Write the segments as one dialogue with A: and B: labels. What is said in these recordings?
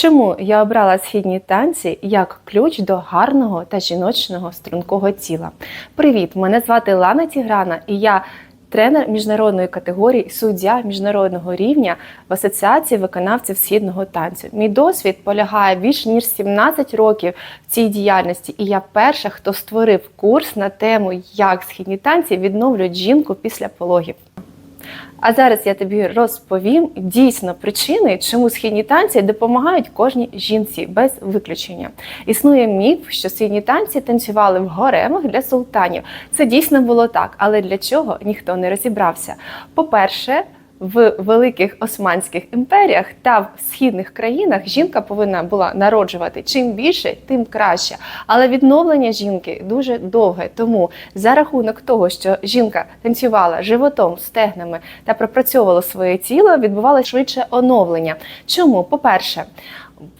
A: Чому я обрала східні танці як ключ до гарного та жіночного стрункого тіла? Привіт! Мене звати Лана Тіграна, і я тренер міжнародної категорії, суддя міжнародного рівня в Асоціації виконавців східного танцю. Мій досвід полягає більш ніж 17 років в цій діяльності, і я перша, хто створив курс на тему, як східні танці відновлюють жінку після пологів. А зараз я тобі розповім дійсно причини, чому східні танці допомагають кожній жінці без виключення. Існує міф, що східні танці танцювали в горемах для султанів. Це дійсно було так, але для чого ніхто не розібрався. По-перше, в великих османських імперіях та в східних країнах жінка повинна була народжувати чим більше, тим краще. Але відновлення жінки дуже довге. Тому за рахунок того, що жінка танцювала животом, стегнами та пропрацьовувала своє тіло, відбувалося швидше оновлення. Чому? По-перше,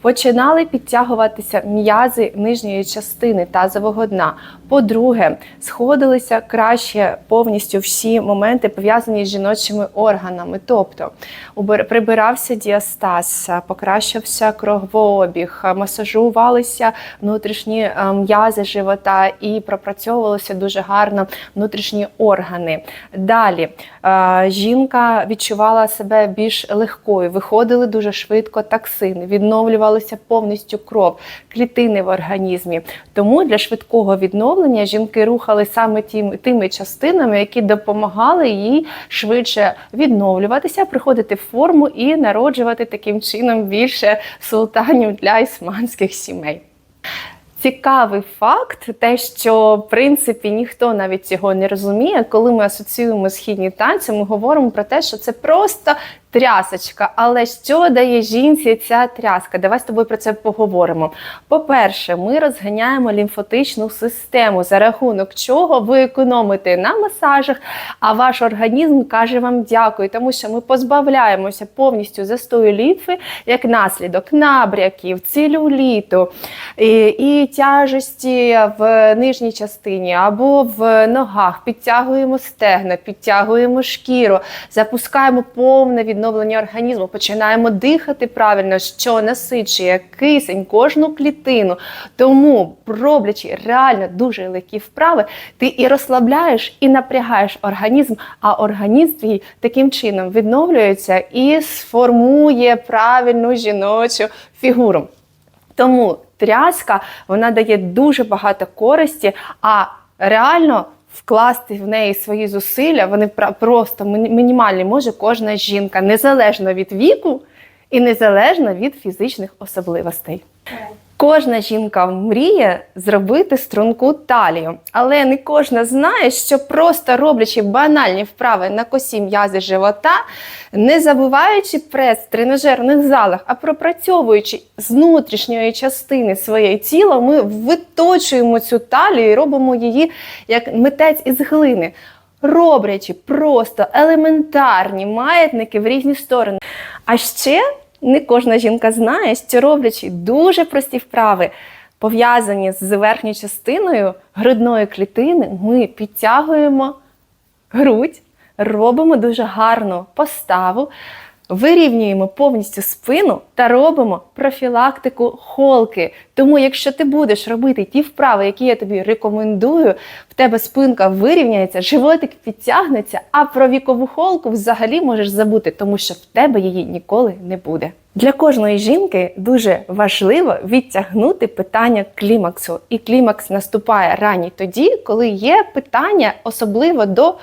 A: Починали підтягуватися м'язи нижньої частини тазового дна. По-друге, сходилися краще повністю всі моменти пов'язані з жіночими органами. Тобто прибирався діастаз, покращився кровообіг, масажувалися внутрішні е, м'язи живота і пропрацьовувалися дуже гарно внутрішні органи. Далі е, жінка відчувала себе більш легкою, виходили дуже швидко токсини, відновлювалася повністю кров, клітини в організмі. Тому для швидкого відновлення жінки рухали саме тим, тими частинами, які допомагали їй швидше відновлюватися, приходити в форму і народжувати таким чином більше султанів для ісманських сімей. Цікавий факт, те, що в принципі ніхто навіть цього не розуміє, коли ми асоціюємо східні танці, ми говоримо про те, що це просто трясочка. Але що дає жінці ця тряска? Давай з тобою про це поговоримо. По-перше, ми розганяємо лімфотичну систему, за рахунок чого ви економите на масажах, а ваш організм каже вам дякую, тому що ми позбавляємося повністю застою лімфи як наслідок набряків, целюліту і тяжесті в нижній частині або в ногах. Підтягуємо стегна, підтягуємо шкіру, запускаємо повне відновлення організму, починаємо дихати правильно, що насичує кисень, кожну клітину. Тому, роблячи реально дуже легкі вправи, ти і розслабляєш, і напрягаєш організм, а організм твій таким чином відновлюється і сформує правильну жіночу фігуру. Тому тряска вона дає дуже багато користі, а реально вкласти в неї свої зусилля, вони просто мі- мінімальні може кожна жінка, незалежно від віку і незалежно від фізичних особливостей. Кожна жінка мріє зробити струнку талію, але не кожна знає, що просто роблячи банальні вправи на косі м'язи живота, не забуваючи прес в тренажерних залах, а пропрацьовуючи з внутрішньої частини своє тіло, ми виточуємо цю талію і робимо її як митець із глини. Роблячи просто елементарні маятники в різні сторони. А ще не кожна жінка знає, що роблячи дуже прості вправи, пов'язані з верхньою частиною грудної клітини, ми підтягуємо грудь, робимо дуже гарну поставу, вирівнюємо повністю спину та робимо профілактику холки. Тому, якщо ти будеш робити ті вправи, які я тобі рекомендую, в тебе спинка вирівняється, животик підтягнеться, а про вікову холку взагалі можеш забути, тому що в тебе її ніколи не буде. Для кожної жінки дуже важливо відтягнути питання клімаксу. І клімакс наступає рані тоді, коли є питання особливо до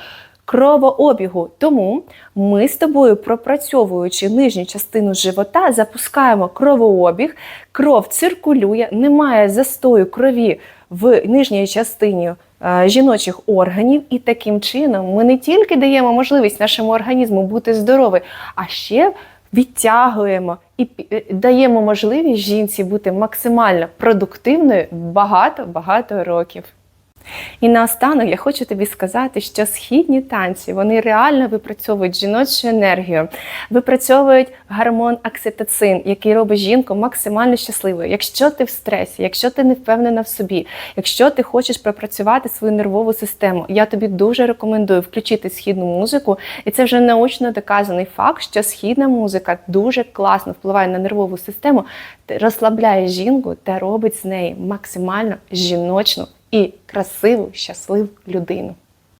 A: кровообігу. Тому ми з тобою, пропрацьовуючи нижню частину живота, запускаємо кровообіг, кров циркулює, немає застою крові в нижній частині. е, Жіночих органів, і таким чином ми не тільки даємо можливість нашому організму бути здоровим, а ще відтягуємо і е, даємо можливість жінці бути максимально продуктивною багато-багато років. І наостанок я хочу тобі сказати, що східні танці вони реально випрацьовують жіночу енергію, випрацьовують гормон окситоцин, який робить жінку максимально щасливою. Якщо ти в стресі, якщо ти не впевнена в собі, якщо ти хочеш пропрацювати свою нервову систему, я тобі дуже рекомендую включити східну музику, і це вже научно доказаний факт, що східна музика дуже класно впливає на нервову систему, розслабляє жінку та робить з неї максимально жіночну і красиву, щасливу людину.